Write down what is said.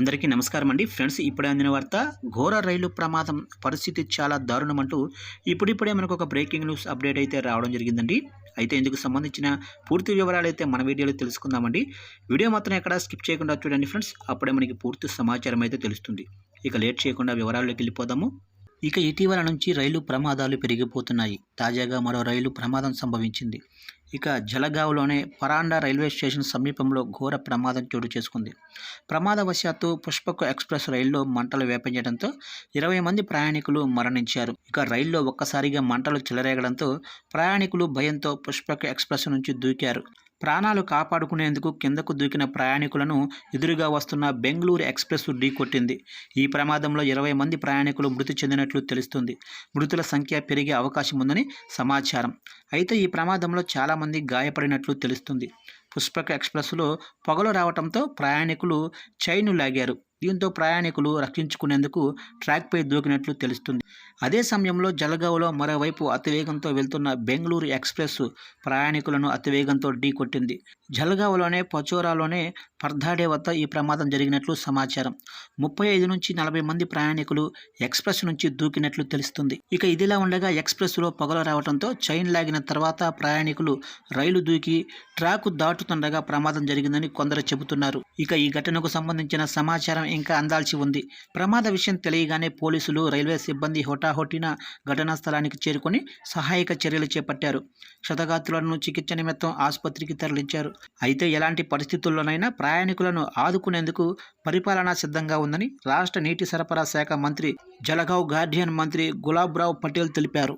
అందరికీ నమస్కారం అండి. ఫ్రెండ్స్ ఇప్పుడే అందిన వార్త ఘోర రైలు ప్రమాదం పరిస్థితి చాలా దారుణం అంటూ ఇప్పుడిప్పుడే మనకు ఒక బ్రేకింగ్ న్యూస్ అప్డేట్ అయితే రావడం జరిగిందండి. అయితే ఇందుకు సంబంధించిన పూర్తి వివరాలు అయితే మన వీడియోలో తెలుసుకుందామండి. వీడియో మాత్రం ఎక్కడ స్కిప్ చేయకుండా చూడండి ఫ్రెండ్స్. అప్పుడే మనకి పూర్తి సమాచారం అయితే తెలుస్తుంది. ఇక లేట్ చేయకుండా వివరాల్లోకి వెళ్ళిపోదాము. ఇక ఇటీవల నుంచి రైలు ప్రమాదాలు పెరిగిపోతున్నాయి. తాజాగా మరో రైలు ప్రమాదం సంభవించింది. ఇక జలగావ్లోనే పరాండా రైల్వే స్టేషన్ సమీపంలో ఘోర ప్రమాదం చోటు చేసుకుంది. ప్రమాదవశాత్తు పుష్పకు ఎక్స్ప్రెస్ రైల్లో మంటలు వేపించడంతో ఇరవై మంది ప్రయాణికులు మరణించారు. ఇక రైల్లో ఒక్కసారిగా మంటలు చెలరేగడంతో ప్రయాణికులు భయంతో పుష్పక ఎక్స్ప్రెస్ నుంచి దూకారు. ప్రాణాలు కాపాడుకునేందుకు కిందకు దూకిన ప్రయాణికులను ఎదురుగా వస్తున్న బెంగళూరు ఎక్స్ప్రెస్ ఢీకొట్టింది. ఈ ప్రమాదంలో ఇరవై మంది ప్రయాణికులు మృతి చెందినట్లు తెలుస్తుంది. మృతుల సంఖ్య పెరిగే అవకాశం ఉందని సమాచారం. అయితే ఈ ప్రమాదంలో చాలా చాలామంది గాయపడినట్లు తెలుస్తుంది. పుష్పక ఎక్స్ప్రెస్లో పొగలు రావడంతో ప్రయాణికులు చైను లాగారు. దీంతో ప్రయాణికులు రక్షించుకునేందుకు ట్రాక్పై దూకినట్లు తెలుస్తుంది. అదే సమయంలో జలగావ్లో మరోవైపు అతివేగంతో వెళ్తున్న బెంగళూరు ఎక్స్ప్రెస్ ప్రయాణికులను అతివేగంతో ఢీకొట్టింది జలగావ్లోనే పచోరాలోనే పర్ధాడే వద్ద ఈ ప్రమాదం జరిగినట్లు సమాచారం. ముప్పై ఐదు నుంచి నలభై మంది ప్రయాణికులు ఎక్స్ప్రెస్ నుంచి దూకినట్లు తెలుస్తుంది. ఇక ఇదిలా ఉండగా ఎక్స్ప్రెస్లో పొగలు రావడంతో చైన్ లాగిన తర్వాత ప్రయాణికులు రైలు దూకి ట్రాక్ దాటు దాటుతుండగా ప్రమాదం జరిగిందని కొందరు చెబుతున్నారు. ఇక ఈ ఘటనకు సంబంధించిన సమాచారం ఇంకా అందాల్సి ఉంది. ప్రమాద విషయం తెలియగానే పోలీసులు రైల్వే సిబ్బంది హోటాహోటిన ఘటనా స్థలానికి చేరుకొని సహాయక చర్యలు చేపట్టారు. క్షతగాత్రులను చికిత్స నిమిత్తం ఆసుపత్రికి తరలించారు. అయితే ఎలాంటి పరిస్థితుల్లోనైనా ప్రయాణికులను ఆదుకునేందుకు పరిపాలన సిద్ధంగా ఉందని రాష్ట్ర నీటి సరఫరా శాఖ మంత్రి జలగావ్ గార్డియన్ మంత్రి గులాబ్రావ్ పటేల్ తెలిపారు.